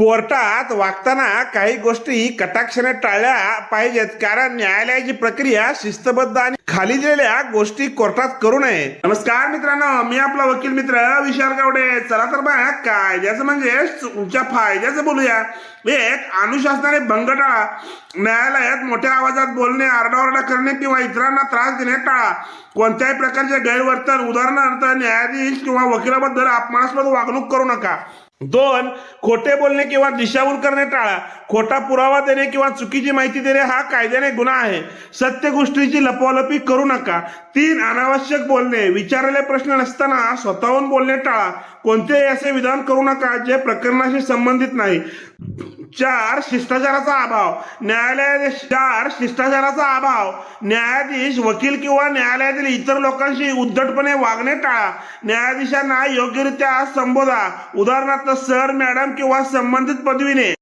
कोर्टात वागताना काही गोष्टी कटाक्षाने टाळल्या पाहिजेत कारण न्यायालयाची प्रक्रिया शिस्तबद्ध आणि खाली दिलेल्या गोष्टी कोर्टात करू नये. नमस्कार मित्रांनो मी आपला वकील मित्र विशाल गावडे. चला तर मग कायद्याचं म्हणजे तुमच्या फायद्याचं बोलूया. एक अनुशासनाने भंग टाळा. न्यायालयात मोठ्या आवाजात बोलणे आरडाओरडा करणे किंवा इतरांना त्रास देणे टाळा. कोणत्याही प्रकारचे गैरवर्तन उदाहरणार्थ न्यायाधीश किंवा वकिलाबद्दल अपमानास्पद वागणूक करू नका. दोन खोटे बोलणे किंवा दिशाभूल करणे टाळा. खोटा पुरावा देणे किंवा चुकीची माहिती देणे हा कायद्याने गुन्हा आहे. सत्य गोष्टीची लपवालपी करू नका. तीन अनावश्यक बोलणे. विचारलेले प्रश्न नसताना स्वतःहून बोलणे टाळा. कोणतेही असे विधान करू नका जे प्रकरणाशी संबंधित नाही. चार शिष्टाचाराचा अभाव. न्यायालयात चार शिष्टाचाराचा अभाव. न्यायाधीश वकील किंवा न्यायालयातील इतर लोकांशी उद्धटपणे वागणे टाळा. न्यायाधीशांना योग्यरित्या संबोधा. उदाहरणार्थ सर मॅडम किंवा संबंधित पदवीने.